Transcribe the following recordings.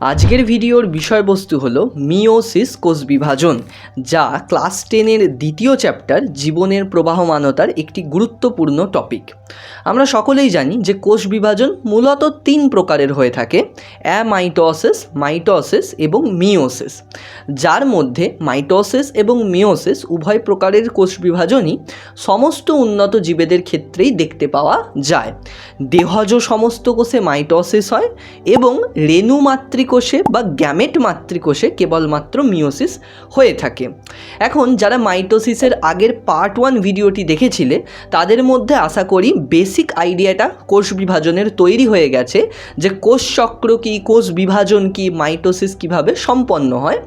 আজকের ভিডিওর বিষয়বস্তু হলো মিওসিস কোষ বিভাজন, যা ক্লাস টেনের দ্বিতীয় চ্যাপ্টার জীবনের প্রবাহমানতার একটি গুরুত্বপূর্ণ টপিক। আমরা সকলেই জানি যে কোষ বিভাজন মূলত তিন প্রকারের হয়ে থাকে, অ্যামাইটোসিস, মাইটোসিস এবং মিওসিস যার মধ্যে মাইটোসিস এবং মিওসিস উভয় প্রকারের কোষ বিভাজনই সমস্ত উন্নত জীবেদের ক্ষেত্রেই দেখতে পাওয়া যায়। দেহজ সমস্ত কোষে মাইটোসিস হয় এবং রেণু মাতৃকোষে বা গ্যামেট মাতৃকোষে কেবলমাত্র মিওসিস হয়ে থাকে। এখন যারা মাইটোসিসের আগের পার্ট ওয়ান ভিডিওটি দেখেছিলে, তাদের মধ্যে আশা করি বেসিক আইডিয়াটা কোষ বিভাজনের তৈরি হয়ে গেছে যে কোষ চক্র কী, কোষ বিভাজন কী, মাইটোসিস কীভাবে সম্পন্ন হয়।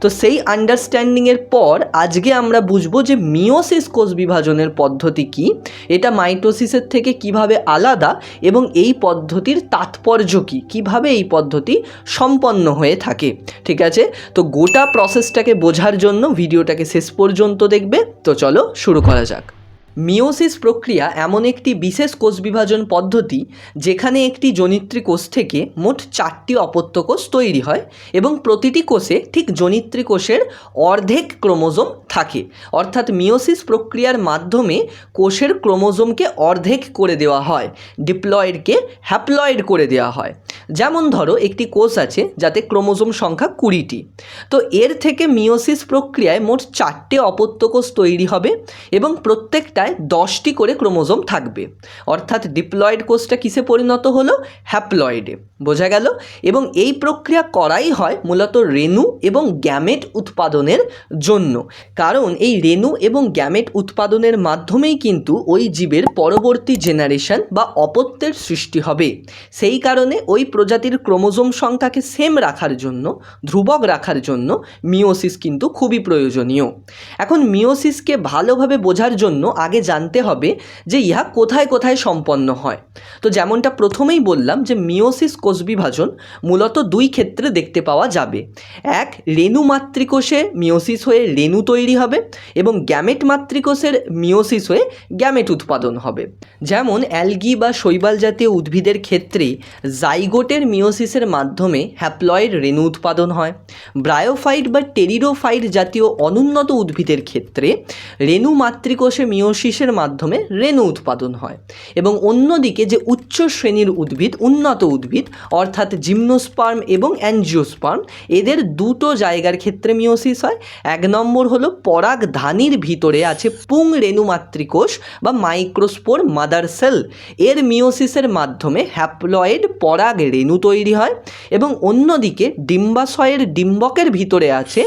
তো সেই আন্ডারস্ট্যান্ডিংয়ের পর আজকে আমরা বুঝব যে মিওসিস কোষ বিভাজনের পদ্ধতি কী, এটা মাইটোসিসের থেকে কীভাবে আলাদা এবং এই পদ্ধতির তাৎপর্য কী? কীভাবে এই পদ্ধতি সম্পন্ন হয়ে থাকে? ঠিক আছে? তো গোটা প্রসেসটাকে বোঝার জন্য ভিডিওটাকে শেষ পর্যন্ত দেখবে। তো চলো শুরু করা যাক। মিওসিস প্রক্রিয়া এমন একটি বিশেষ কোষ বিভাজন পদ্ধতি যেখানে একটি জনিত্রী কোষ থেকে মোট চারটি অপত্য কোষ তৈরি হয় এবং প্রতিটি কোষে ঠিক জনিত্রী কোষের অর্ধেক ক্রোমোজোম থাকে। অর্থাৎ মিওসিস প্রক্রিয়ার মাধ্যমে কোষের ক্রোমোজোমকে অর্ধেক করে দেওয়া হয়, ডিপ্লয়েডকে হ্যাপ্লয়েড করে দেওয়া হয়। যেমন ধরো, একটি কোষ আছে যাতে ক্রোমোজোম সংখ্যা কুড়িটি। তো এর থেকে মিওসিস প্রক্রিয়ায় মোট চারটে অপত্য কোষ তৈরি হবে এবং প্রত্যেকটায় দশটি করে ক্রোমোজোম থাকবে। অর্থাৎ ডিপ্লয়েড কোষটা কিসে পরিণত হলো? হ্যাপ্লয়েডে। বোঝা গেল? এবং এই প্রক্রিয়া করাই হয় মূলত রেণু এবং গ্যামেট উৎপাদনের জন্য। কারণ এই রেণু এবং গ্যামেট উৎপাদনের মাধ্যমেই কিন্তু ওই জীবের পরবর্তী জেনারেশন বা অপত্যের সৃষ্টি হবে। সেই কারণে ওই প্রজাতির ক্রোমোজোম সংখ্যাকে সেম রাখার জন্য, ধ্রুবক রাখার জন্য মিওসিস কিন্তু খুবই প্রয়োজনীয়। এখন মিওসিসকে ভালোভাবে বোঝার জন্য আগে জানতে হবে যে ইহা কোথায় কোথায় সম্পন্ন হয়। তো যেমনটা প্রথমেই বললাম যে মিওসিস কোষ বিভাজন মূলত দুই ক্ষেত্রে দেখতে পাওয়া যাবে। এক, রেণু মাতৃকোষে মিওসিস হয়ে রেণু তৈরি হবে এবং গ্যামেট মাতৃকোষের মিওসিস হয়ে গ্যামেট উৎপাদন হবে। যেমন অ্যালগি বা শৈবাল জাতীয় উদ্ভিদের ক্ষেত্রে জাইগোটের মিওসিসের মাধ্যমে হ্যাপ্লয়েড রেণু উৎপাদন হয়। ব্রায়োফাইট বা টেরিডোফাইট জাতীয় অনুন্নত উদ্ভিদের ক্ষেত্রে রেণু মাতৃকোষে মিওসিসের মাধ্যমে রেণু উৎপাদন হয় এবং অন্যদিকে যে উচ্চ শ্রেণির উদ্ভিদ, উন্নত উদ্ভিদ, অর্থাৎ জিমনোস্পার্ম এবং অ্যানজিওস্পার্ম, এদের দুটো জায়গার ক্ষেত্রে মিওসিস হয়। এক নম্বর হলো পরাগ ধানির ভিতরে আছে পুং রেণু মাতৃকোষ বা মাইক্রোস্পোর মাদার সেল। এর মিওসিসের মাধ্যমে হ্যাপ্লয়েড পরাগ রেণু তৈরি হয় এবং অন্যদিকে ডিম্বাশয়ের ডিম্বকের ভিতরে আছে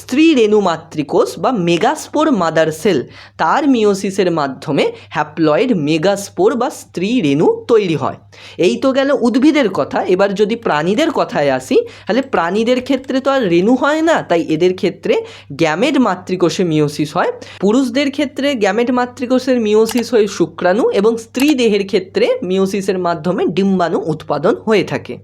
স্ত্রী রেণু মাতৃকোষ বা মেগাস্পোর মাদার সেল। তার মিওসিসের মাধ্যমে হ্যাপ্লয়েড মেগাস্পোর বা স্ত্রী রেণু তৈরি হয়। এই তো গেল উদ্ভিদের কথা। এবার যদি প্রাণীদের কথায় আসি, তাহলে প্রাণীদের ক্ষেত্রে তো আর রেণু হয় না, তাই এদের ক্ষেত্রে গ্যামেট মাতৃকোষে মিওসিস হয়। পুরুষদের ক্ষেত্রে গ্যামেট মাতৃকোষের মিওসিস হয়ে শুক্রাণু এবং স্ত্রী দেহের ক্ষেত্রে মিওসিসের মাধ্যমে ডিম্বাণু উৎপাদন হয়ে থাকে।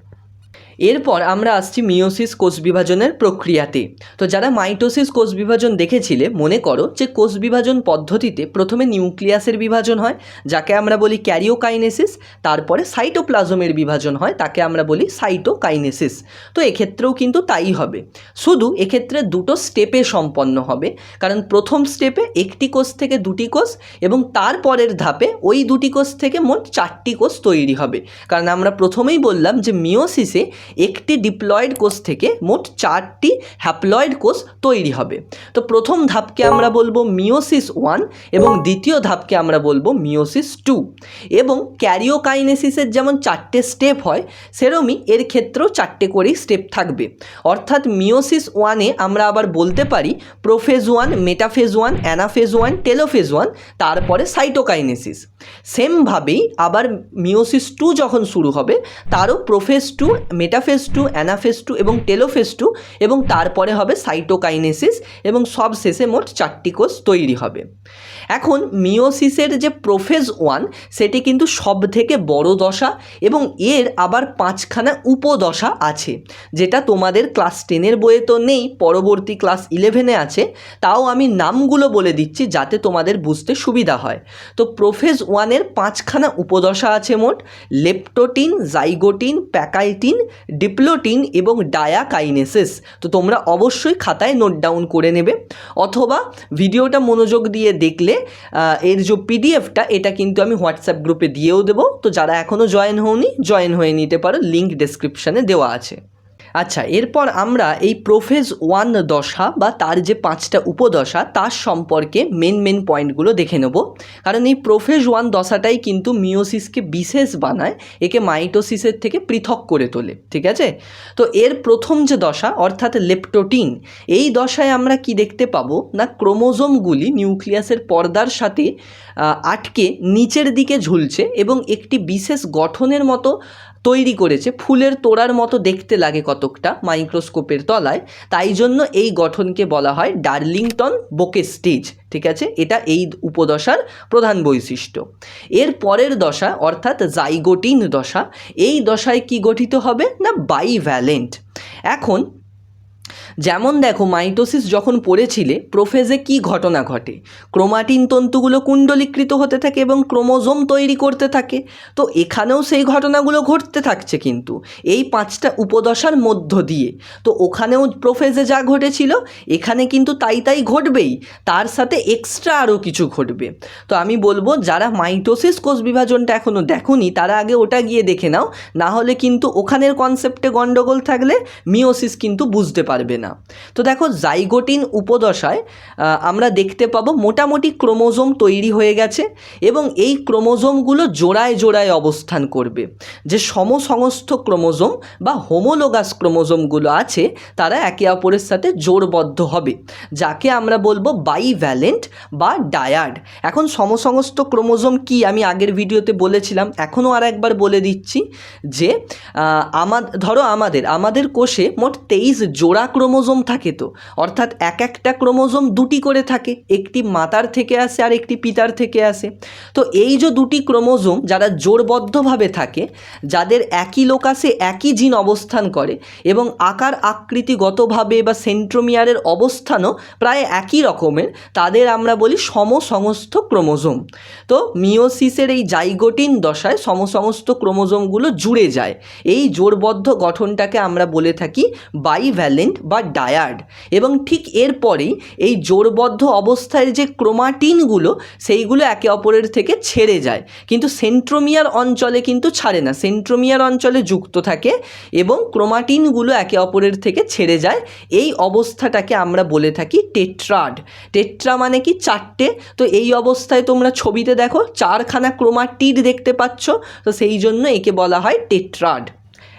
এরপর আমরা আসছি মিওসিস কোষ বিভাজনের প্রক্রিয়াতে। তো যারা মাইটোসিস কোষ বিভাজন দেখেছিলে, মনে করো যে কোষ বিভাজন পদ্ধতিতে প্রথমে নিউক্লিয়াসের বিভাজন হয়, যাকে আমরা বলি ক্যারিওকাইনেসিস, তারপরে সাইটোপ্লাজমের বিভাজন হয়, তাকে আমরা বলি সাইটোকাইনেসিস। তো এক্ষেত্রেও কিন্তু তাই হবে। শুধু এক্ষেত্রে দুটো স্টেপে সম্পন্ন হবে, কারণ প্রথম স্টেপে একটি কোষ থেকে দুটি কোষ, এবং তারপরের ধাপে ওই দুটি কোষ থেকে মোট চারটি কোষ তৈরি হবে। কারণ আমরা প্রথমেই বললাম যে মিওসিসে একটি ডিপ্লয়েড কোষ থেকে মোট চারটি হ্যাপ্লয়েড কোষ তৈরি হবে। তো প্রথম ধাপকে আমরা বলব মিওসিস ওয়ান এবং দ্বিতীয় ধাপকে আমরা বলব মিওসিস টু এবং ক্যারিওকাইনেসিসের যেমন চারটে স্টেপ হয়, সেরমই এর ক্ষেত্রেও চারটে করেই স্টেপ থাকবে। অর্থাৎ মিওসিস ওয়ানে আমরা আবার বলতে পারি prophase one metaphase one anaphase one telophase one তারপরে সাইটোকাইনেসিস সেমভাবেই আবার মিওসিস টু যখন শুরু হবে, তারও prophase two metaphase two anaphase two এবং টেলোফেজ টু এবং তারপরে হবে সাইটোকাইনেসিস এবং সব শেষে মোট চারটি কোষ তৈরি হবে। এখন মিওসিসের যে প্রোফেজ ওয়ান সেটি কিন্তু সব থেকে বড় দশা এবং এর আবার পাঁচখানা উপদশা আছে, যেটা তোমাদের ক্লাস টেনের বইয়ে তো নেই, পরবর্তী ক্লাস ইলেভেনে আছে, তাও আমি নামগুলো বলে দিচ্ছি যাতে তোমাদের বুঝতে সুবিধা হয়। তো প্রোফেজ ওয়ানের পাঁচখানা উপদশা আছে মোট, লেপটোটিন, জাইগোটিন, প্যাকাইটিন ডিপ্লোটিন এবং ডায়াকাইনেসিস। তো তোমরা অবশ্যই খাতায় নোট ডাউন করে নেবে। অথবা ভিডিওটা মনোযোগ দিয়ে দেখলে এর যে পিডিএফটা এটা কিন্তু আমি হোয়াটসঅ্যাপ গ্রুপে দিয়েও দেবো। তো যারা এখনও জয়েন হওনি জয়েন হয়ে নিতে পারো। লিঙ্ক ডেসক্রিপশানে দেওয়া আছে। আচ্ছা এরপর আমরা এই প্রোফেজ ওয়ান দশা বা তার যে পাঁচটা উপদশা, তার সম্পর্কে মেন মেন পয়েন্টগুলো দেখে নেব। কারণ এই প্রোফেজ ওয়ান দশাটাই কিন্তু মিওসিসকে বিশেষ বানায়, একে মাইটোসিসের থেকে পৃথক করে তোলে, ঠিক আছে? তো এর প্রথম যে দশা, অর্থাৎ লেপটোটিন, এই দশায় আমরা কি দেখতে পাবো? না, ক্রোমোজোমগুলি নিউক্লিয়াসের পর্দার সাথে আটকে নিচের দিকে ঝুলছে এবং একটি বিশেষ গঠনের মতো তৈরি করেছে। ফুলের তোড়ার মতো দেখতে লাগে কতকটা মাইক্রোস্কোপের তলায়। তাই জন্য এই গঠনকে বলা হয় ডার্লিংটন বোকে স্টেজ, ঠিক আছে? এটা এই উপদশার প্রধান বৈশিষ্ট্য। এর পরের দশা, অর্থাৎ জাইগোটিন দশা, এই দশায় কি গঠিত হবে? না, বাইভ্যালেন্ট। এখন যেমন দেখো, মাইটোসিস যখন পড়েছিলে, প্রোফেজে কি ঘটনা ঘটে? ক্রোমাটিন তন্তুগুলো কুণ্ডলীকৃত হতে থাকে এবং ক্রোমোজোম তৈরি করতে থাকে। তো এখানেও সেই ঘটনাগুলো ঘটতে থাকছে কিন্তু। এই পাঁচটা উপদশার মধ্য দিয়ে। তো ওখানেও প্রোফেজে যা ঘটেছিল, এখানে কিন্তু তাই তাই ঘটবেই। তার সাথে এক্সট্রা আরও কিছু ঘটবে। তো আমি বলব, যারা মাইটোসিস কোষ বিভাজনটা এখনও দেখোনি, তারা আগে ওটা গিয়ে দেখে নাও। না হলে কিন্তু ওখানের কনসেপ্টে গণ্ডগোল থাকলে মিওসিস কিন্তু বুঝতে পারবে না। তো দেখো, জাইগোটিন উপদশায় আমরা দেখতে পাবো মোটামুটি ক্রোমোজোম তৈরি হয়ে গেছে এবং এই ক্রোমোজোমগুলো জোড়ায় জোড়ায় অবস্থান করবে। যে সমসংস্থ ক্রোমোজোম বা হোমোলোগাস ক্রোমোজোমগুলো আছে, তারা একে অপরের সাথে জোরবদ্ধ হবে, যাকে আমরা বলব বাইভ্যালেন্ট বা ডায়াড। এখন সমসংস্থ ক্রোমোজোম কি আমি আগের ভিডিওতে বলেছিলাম, এখনও আর একবার বলে দিচ্ছি যে আমার ধরো আমাদের আমাদের কোষে মোট তেইশ জোড়া ক্রোমোজোম থাকে তো। অর্থাৎ এক একটা ক্রোমোজোম দুটি করে থাকে। একটি মাতার থেকে আসে আর একটি পিতার থেকে আসে। তো এই যে দুটি ক্রোমোজোম যারা জোড়বদ্ধভাবে থাকে, যাদের একই লোকাসে একই জিন অবস্থান করে এবং আকার আকৃতিগতভাবে বা সেন্ট্রোমিয়ারের অবস্থানও প্রায় একই রকমের, তাদের আমরা বলি সমসংস্থ ক্রোমোজোম। তো মিওসিসের এই জাইগোটিন দশায় সমসমস্ত ক্রোমোজোমগুলো জুড়ে যায়। এই জোড়বদ্ধ গঠনটাকে আমরা বলে থাকি বাইভ্যালেন্ট বা ডায়াড এবং ঠিক এরপরেই এই জোড়বদ্ধ অবস্থায় যে ক্রোমাটিনগুলো, সেইগুলো একে অপরের থেকে ছেড়ে যায়। কিন্তু সেন্ট্রোমিয়ার অঞ্চলে কিন্তু ছাড়ে না। সেন্ট্রোমিয়ার অঞ্চলে যুক্ত থাকে এবং ক্রোমাটিনগুলো একে অপরের থেকে ছেড়ে যায়। এই অবস্থাটাকে আমরা বলে থাকি টেট্রাড। টেট্রা মানে কি? চারটে। তো এই অবস্থায় তোমরা ছবিতে দেখো, চারখানা ক্রোমাটিড দেখতে পাচ্ছ। তো সেই জন্য একে বলা হয় টেট্রাড।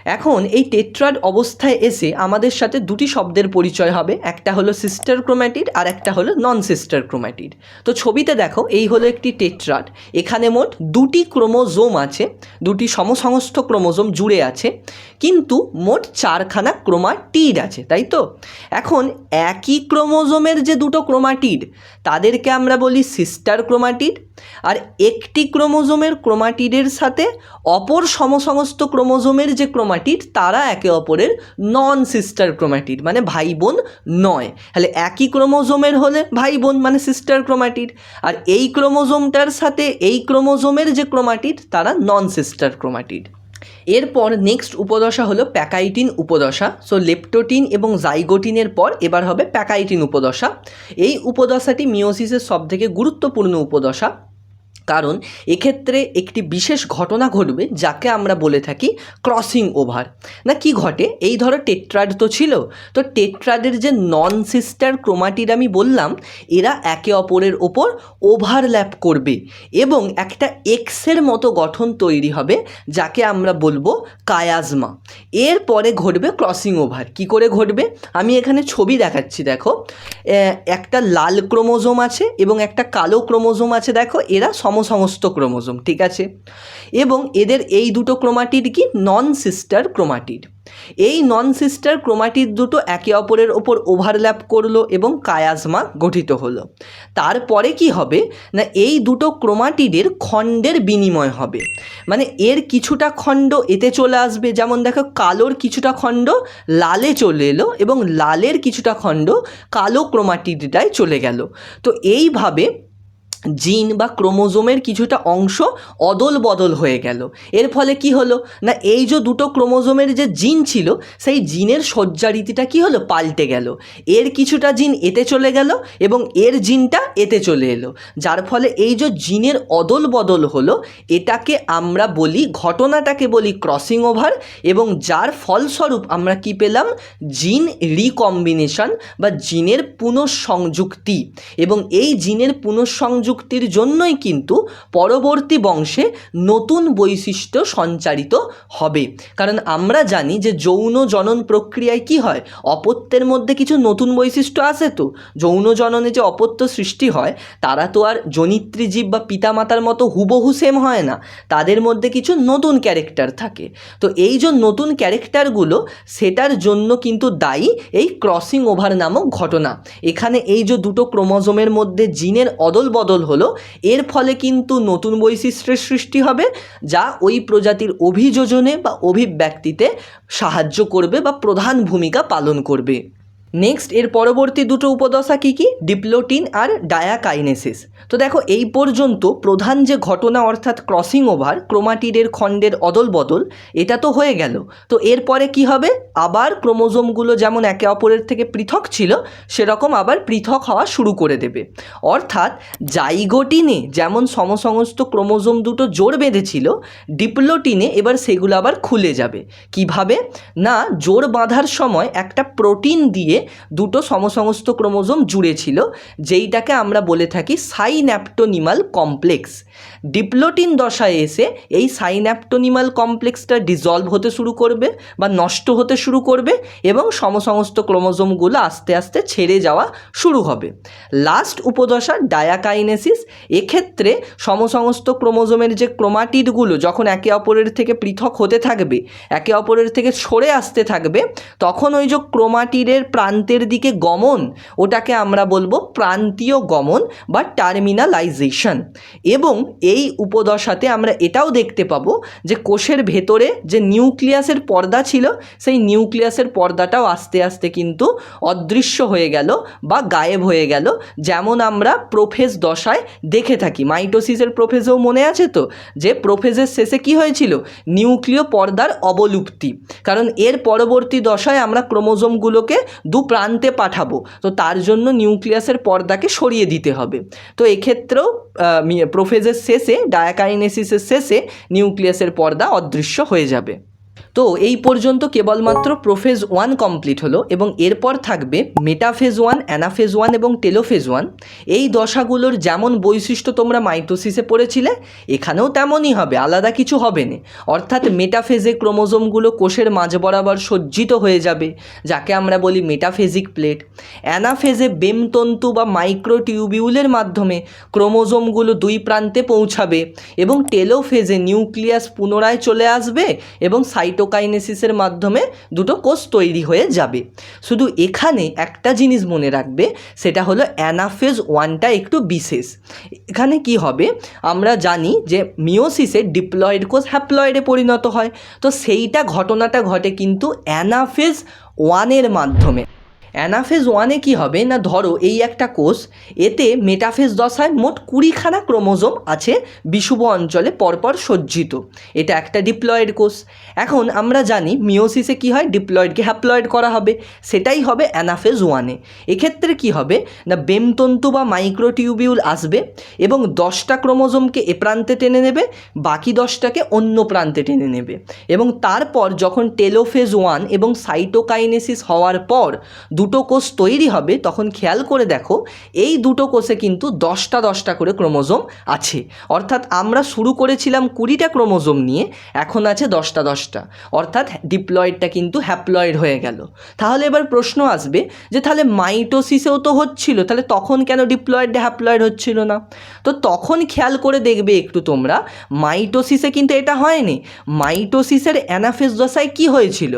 এখন এই টেট্রাড অবস্থায় এসে আমাদের সাথে দুটি শব্দের পরিচয় হবে। একটা হলো সিস্টার ক্রোম্যাটিড আর একটা হলো নন সিস্টার ক্রোম্যাটিড তো ছবিতে দেখো, এই হলো একটি টেট্রাড। এখানে মোট দুটি ক্রোমোজোম আছে, দুটি সমসংস্থ ক্রোমোজোম জুড়ে আছে, কিন্তু মোট চারখানা ক্রোমাটিড আছে, তাই তো? এখন একই ক্রোমোজোমের যে দুটো ক্রোমাটিড তাদেরকে আমরা বলি সিস্টার ক্রোমাটিড আর একটি ক্রোমোজোমের ক্রোমাটিডের সাথে অপর সমসমস্ত ক্রোমোজোমের যে ক্রোমাটিড, তারা একে অপরের নন সিস্টার ক্রোমাটিড মানে ভাই বোন নয়। তাহলে একই ক্রোমোজোমের হলে ভাই বোন মানে সিস্টার ক্রোমাটিড। আর এই ক্রোমোজোমটার সাথে এই ক্রোমোজোমের যে ক্রোমাটিড, তারা নন সিস্টার ক্রোমাটিড। এরপর নেক্সট উপদশা হলো প্যাকাইটিন উপদশা সো লেপটোটিন এবং জাইগোটিনের পর এবার হবে প্যাকাইটিন উপদশা। এই উপদশাটি মিওসিসের সবথেকে গুরুত্বপূর্ণ উপদশা। কারণ এক্ষেত্রে একটি বিশেষ ঘটনা ঘটবে যাকে আমরা বলে থাকি ক্রসিং ওভার না, কি ঘটে? এই ধরো টেট্রাড তো ছিল, তো টেট্রাডের যে নন সিস্টার ক্রোমাটিড আমি বললাম, এরা একে অপরের ওপর ওভারল্যাপ করবে এবং একটা এক্সের মতো গঠন তৈরি হবে যাকে আমরা বলব কায়াজমা এরপরে ঘটবে ক্রসিং ওভার কি করে ঘটবে? আমি এখানে ছবি দেখাচ্ছি, দেখো। একটা লাল ক্রোমোজোম আছে এবং একটা কালো ক্রোমোজোম আছে। দেখো, এরা সমসমস্ত ক্রোমোজোম, ঠিক আছে? এবং এদের এই দুটো ক্রোমাটিড কি? Non sister chromatid. এই নন সিস্টার ক্রোমাটিড দুটো একে অপরের ওপর ওভারল্যাপ করল এবং কায়াজমা গঠিত হলো। তারপরে কি হবে? না, এই দুটো ক্রোমাটিডের খণ্ডের বিনিময় হবে। মানে এর কিছুটা খণ্ড এতে চলে আসবে, যেমন দেখো, কালোর কিছুটা খণ্ড লালে চলে এলো এবং লালের কিছুটা খণ্ড কালো ক্রোমাটিডটায় চলে গেল। তো এইভাবে জিন বা ক্রোমোজোমের কিছুটা অংশ অদল বদল হয়ে গেল। এর ফলে কি হলো? না, এই যে দুটো ক্রোমোজোমের যে জিন ছিল, সেই জিনের সজ্জারীতিটা কি হলো? পাল্টে গেল। এর কিছুটা জিন এতে চলে গেল এবং এর জিনটা এতে চলে এলো। যার ফলে এই যে জিনের অদল বদল হলো, এটাকে আমরা বলি, ঘটনাটাকে বলি ক্রসিং ওভার এবং যার ফলস্বরূপ আমরা কি পেলাম? জিন রিকম্বিনেশন বা জিনের পুনঃসংযুক্তি এবং এই জিনের পুনঃসংযুক্তির জন্যই কিন্তু পরবর্তী বংশে নতুন বৈশিষ্ট্য সঞ্চারিত হবে। কারণ আমরা জানি যে যৌন জনন প্রক্রিয়ায় কি হয়? অপত্যের মধ্যে কিছু নতুন বৈশিষ্ট্য আসে তো। যৌন জননে যে অপত্য সৃষ্টি হয়, তারা তো আর জনিত্রী জীব বা পিতামাতার মতো হুবহু সেম হয় না। তাদের মধ্যে কিছু নতুন ক্যারেক্টার থাকে। তো এই যে নতুন ক্যারেক্টারগুলো সেটার জন্য কিন্তু দায়ী এই ক্রসিং ওভার নামক ঘটনা। এখানে এই যে দুটো ক্রোমোজোমের মধ্যে জিনের অদল বদল হলো। এর ফলে কিন্তু নতুন বৈশিষ্ট্যের সৃষ্টি হবে, যা ওই প্রজাতির অভিযোজনে বা অভিব্যক্তিতে সাহায্য করবে বা প্রধান ভূমিকা পালন করবে। নেক্সট এর পরবর্তী দুটো উপদশা কী কী? ডিপ্লোটিন আর ডায়াকাইনেসিস তো দেখো, এই পর্যন্ত প্রধান যে ঘটনা, অর্থাৎ ক্রসিং ওভার ক্রোমাটিডের খণ্ডের অদল বদল এটা তো হয়ে গেল। তো এরপরে কি হবে? আবার ক্রোমোজোমগুলো যেমন একে অপরের থেকে পৃথক ছিল, সেরকম আবার পৃথক হওয়া শুরু করে দেবে। অর্থাৎ জাইগোটিনে যেমন সমসমস্ত ক্রোমোজোম দুটো জোর বেঁধেছিল ডিপ্লোটিনে এবার সেগুলো আবার খুলে যাবে। কীভাবে? না, জোর বাঁধার সময় একটা প্রোটিন দিয়ে দুটো সমসমস্ত ক্রোমোজোম জুড়ে ছিল যেইটাকে আমরা বলে থাকি সাইন্যাপটোনিমাল কমপ্লেক্স ডিপ্লোটিন দশায় এসে এই সাইন্যাপটোনিমাল কমপ্লেক্সটা ডিজলভ হতে শুরু করবে বা নষ্ট হতে শুরু করবে এবং সমসমস্ত ক্রোমোজোমগুলো আস্তে আস্তে ছেড়ে যাওয়া শুরু হবে। লাস্ট উপদশা ডায়াকাইনেসিস। এক্ষেত্রে সমসমস্ত ক্রোমোজোমের যে ক্রোমাটিডগুলো যখন একে অপরের থেকে পৃথক হতে থাকবে, একে অপরের থেকে সরে আসতে থাকবে, তখন ওই যে ক্রোমাটিডের প্রান্তের দিকে গমন, ওটাকে আমরা বলব প্রান্তীয় গমন বা টার্মিনালাইজেশন। এবং এই উপদশাতে আমরা এটাও দেখতে পাবো যে কোষের ভেতরে যে নিউক্লিয়াসের পর্দা ছিল, সেই নিউক্লিয়াসের পর্দাটাও আস্তে আস্তে কিন্তু অদৃশ্য হয়ে গেল বা গায়েব হয়ে গেল। যেমন আমরা প্রোফেজ দশায় দেখে থাকি, মাইটোসিসের প্রোফেজেও মনে আছে তো? যে প্রোফেজের শেষে কি হয়েছিল? নিউক্লিয় পর্দার অবলুপ্তি। কারণ এর পরবর্তী দশায় আমরা ক্রোমোজোমগুলোকে দু প্রান্তে পাঠাবো, তো তার জন্য নিউক্লিয়াসের পর্দাকে সরিয়ে দিতে হবে। তো এক্ষেত্রেও প্রোফেজের শেষে ডায়াকাইনেসিসের শেষে নিউক্লিয়াসের পর্দা অদৃশ্য হয়ে যাবে। তো এই পর্যন্ত কেবলমাত্র প্রোফেজ ওয়ান কমপ্লিট হলো এবং এরপর থাকবে মেটাফেজ ওয়ান, অ্যানাফেজ ওয়ান এবং টেলোফেজ ওয়ান। এই দশাগুলোর যেমন বৈশিষ্ট্য তোমরা মাইটোসিসে পড়েছিলে, এখানেও তেমনই হবে, আলাদা কিছু হবে না। অর্থাৎ মেটাফেজে ক্রোমোজোমগুলো কোষের মাঝ বরাবর সজ্জিত হয়ে যাবে, যাকে আমরা বলি মেটাফেজিক প্লেট। অ্যানাফেজে বেমতন্তু বা মাইক্রোটিউবিউলের মাধ্যমে ক্রোমোজোমগুলো দুই প্রান্তে পৌঁছাবে এবং টেলোফেজে নিউক্লিয়াস পুনরায় চলে আসবে এবং সাইটোকাইনেসিসের মাধ্যমে দুটো কোষ তৈরি হয়ে যাবে। শুধু এখানে একটা জিনিস মনে রাখবে, সেটা হলো অ্যানাফেজ ওয়ানটা একটু বিশেষ। এখানে কি হবে? আমরা জানি যে মিওসিসে ডিপ্লয়েড কোষ হ্যাপ্লয়েডে পরিণত হয়। তো সেইটা ঘটনাটা ঘটে কিন্তু অ্যানাফেজ ওয়ানের মাধ্যমে। অ্যানাফেজ ওয়ানে কি হবে? না ধরো এই একটা কোষ, এতে মেটাফেজ দশায় মোট কুড়িখানা ক্রোমোজোম আছে বিষুব অঞ্চলে পরপর সজ্জিত। এটা একটা ডিপ্লয়েড কোষ। এখন আমরা জানি মিওসিসে কি হয়? ডিপ্লয়েডকে হ্যাপ্লয়েড করা হবে। সেটাই হবে অ্যানাফেজ ওয়ানে। এক্ষেত্রে কি হবে? না বেমতন্তু বা মাইক্রোটিউবিউল আসবে এবং দশটা ক্রোমোজোমকে এ প্রান্তে টেনে নেবে, বাকি দশটাকে অন্য প্রান্তে টেনে নেবে। এবং তারপর যখন টেলোফেজ ওয়ান এবং সাইটোকাইনেসিস হওয়ার পর দুটো কোষ তৈরি হবে, তখন খেয়াল করে দেখো, এই দুটো কোষে কিন্তু দশটা দশটা করে ক্রোমোজোম আছে। অর্থাৎ আমরা শুরু করেছিলাম কুড়িটা ক্রোমোজোম নিয়ে, এখন আছে দশটা দশটা। অর্থাৎ ডিপ্লয়েডটা কিন্তু হ্যাপ্লয়েড হয়ে গেল। তাহলে এবার প্রশ্ন আসবে যে তাহলে মাইটোসিসেও তো হচ্ছিল, তাহলে তখন কেন ডিপ্লয়েড, হ্যাপ্লয়েড হচ্ছিল না? তো তখন খেয়াল করে দেখবে একটু তোমরা, মাইটোসিসে কিন্তু এটা হয়নি। মাইটোসিসের অ্যানাফেস দশায় কি হয়েছিল?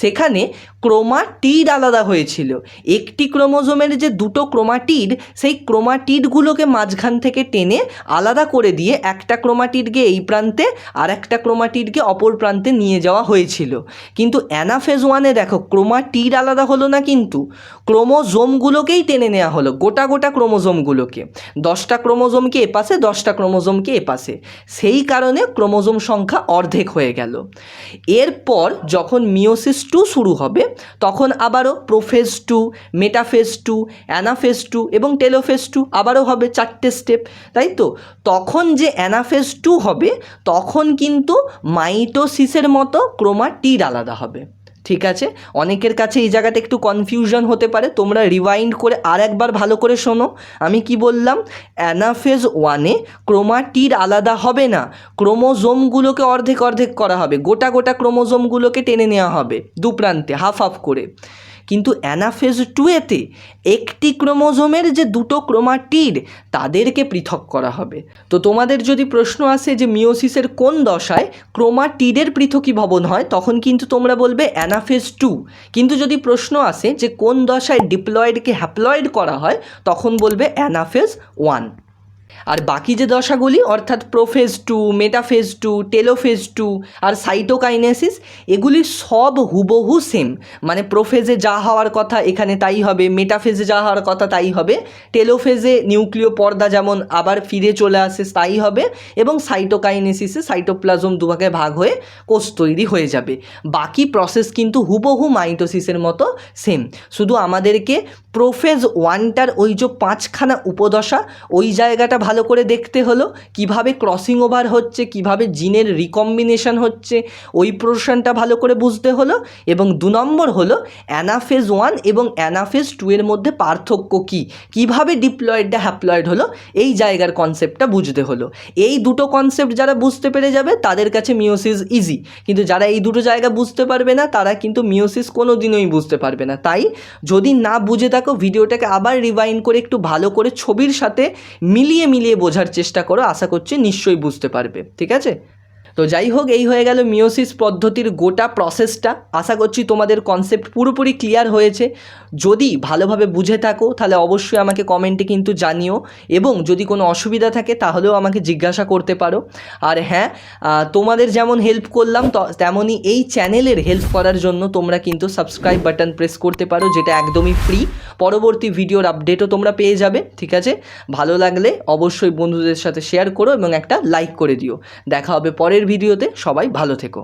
সেখানে ক্রোমাটিড আলাদা হয়েছিল। হয়েছিল একটি ক্রোমোজোমের যে দুটো ক্রোমাটিড, সেই ক্রোমাটিডগুলোকে মাঝখান থেকে টেনে আলাদা করে দিয়ে একটা ক্রোমাটিডকে এই প্রান্তে আর একটা ক্রোমাটিডকে অপর প্রান্তে নিয়ে যাওয়া হয়েছিল। কিন্তু অ্যানাফেজ ওয়ানে দেখো, ক্রোমাটিড আলাদা হলো না কিন্তু, ক্রোমোজোমগুলোকেই টেনে নেওয়া হলো, গোটা গোটা ক্রোমোজোমগুলোকে। দশটা ক্রোমোজোমকে এপাশে, দশটা ক্রোমোজোমকে এপাশে। সেই কারণে ক্রোমোজোম সংখ্যা অর্ধেক হয়ে গেল। এরপর যখন মিওসিস টু শুরু হবে, তখন আবারও prophase two metaphase two anaphase two এবং টেলোফেজ টু আবারও হবে চারটে স্টেপ তাই তো? তখন যে অ্যানাফেজ টু হবে, তখন কিন্তু মাইটোসিসের মতো ক্রোমাটিড আলাদা হবে। ঠিক আছে? অনেকের কাছে এই জায়গাটা একটু কনফিউশন হতে পারে, তোমরা রিওয়াইন্ড করে আর একবার ভালো করে শোনো। আমি কি বললাম? অ্যানাফেজ ওয়ানে ক্রোমাটিড আলাদা হবে না, ক্রোমোজোমগুলোকে অর্ধেক অর্ধেক করা হবে। গোটা গোটা ক্রোমোজোমগুলোকে টেনে নেওয়া হবে, দু প্রান্তে হাফ হাফ করে। কিন্তু অ্যানাফেজ টুয়েতে একটি ক্রোমোজোমের যে দুটো ক্রোমাটিড, তাদেরকে পৃথক করা হবে। তো তোমাদের যদি প্রশ্ন আসে যে মিওসিসের কোন দশায় ক্রোমাটিডের পৃথকীভবন হয়, তখন কিন্তু তোমরা বলবে অ্যানাফেজ টু। কিন্তু যদি প্রশ্ন আসে যে কোন দশায় ডিপ্লয়েডকে হ্যাপ্লয়েড করা হয়, তখন বলবে অ্যানাফেজ ওয়ান। আর বাকি যে দশাগুলি, অর্থাৎ prophase two, metaphase two, telophase two আর সাইটোকাইনেসিস, এগুলি সব হুবহু সেম মানে প্রোফেজে যা হওয়ার কথা এখানে তাই হবে, মেটাফেজে যা হওয়ার কথা তাই হবে, টেলোফেজে নিউক্লিয় পর্দা যেমন আবার ফিরে চলে আসে তাই হবে এবং সাইটোকাইনেসিসে সাইটোপ্লাজম দুভাগে ভাগ হয়ে কোষ তৈরি হয়ে যাবে। বাকি প্রসেস কিন্তু হুবহু মাইটোসিসের মতো সেম শুধু আমাদেরকে প্রোফেজ ওয়ানটার ওই যে পাঁচখানা উপদশা ওই জায়গাটা ভালো করে দেখতে হলো, কীভাবে ক্রসিং ওভার হচ্ছে, কীভাবে জিনের রিকম্বিনেশন হচ্ছে, ওই পোর্শনটা ভালো করে বুঝতে হলো, এবং দু নম্বর হলো অ্যানাফেজ ওয়ান এবং অ্যানাফেজ টু এর মধ্যে পার্থক্য কী? কীভাবে ডিপ্লয়েডটা হ্যাপ্লয়েড হলো? এই জায়গার কনসেপ্টটা বুঝতে হলো। এই দুটো কনসেপ্ট যারা বুঝতে পেরে যাবে, তাদের কাছে মিওসিস ইজি কিন্তু যারা এই দুটো জায়গা বুঝতে পারবে না, তারা কিন্তু মিওসিস কোনো দিনই বুঝতে পারবে না। তাই যদি না বুঝে থাকো, ভিডিওটাকে আবার রিভাইন্ড করে একটু ভালো করে ছবির সাথে মিলিয়ে মিলিয়ে বোঝার চেষ্টা করো আশা করছি নিশ্চয়ই বুঝতে পারবে ঠিক আছে? তো যাই হোক এই হয়ে গেল মিওসিস পদ্ধতির গোটা প্রসেসটা আশা করছি তোমাদের কনসেপ্ট পুরোপুরি ক্লিয়ার হয়েছে। যদি ভালোভাবে বুঝে থাকো, তাহলে অবশ্যই আমাকে কমেন্টে কিন্তু জানিও। এবং যদি কোনো অসুবিধা থাকে, তাহলেও আমাকে জিজ্ঞাসা করতে পারো। আর হ্যাঁ তোমাদের যেমন হেল্প করলাম তেমনই এই চ্যানেলের হেল্প করার জন্য তোমরা কিন্তু সাবস্ক্রাইব বাটন প্রেস করতে পারো, যেটা একদমই ফ্রি পরবর্তী ভিডিওর আপডেটও তোমরা পেয়ে যাবে, ঠিক আছে? ভালো লাগলে অবশ্যই বন্ধুদের সাথে শেয়ার করো এবং একটা লাইক করে দিও। দেখা হবে পরের ভিডিওতে সবাই ভালো থেকো।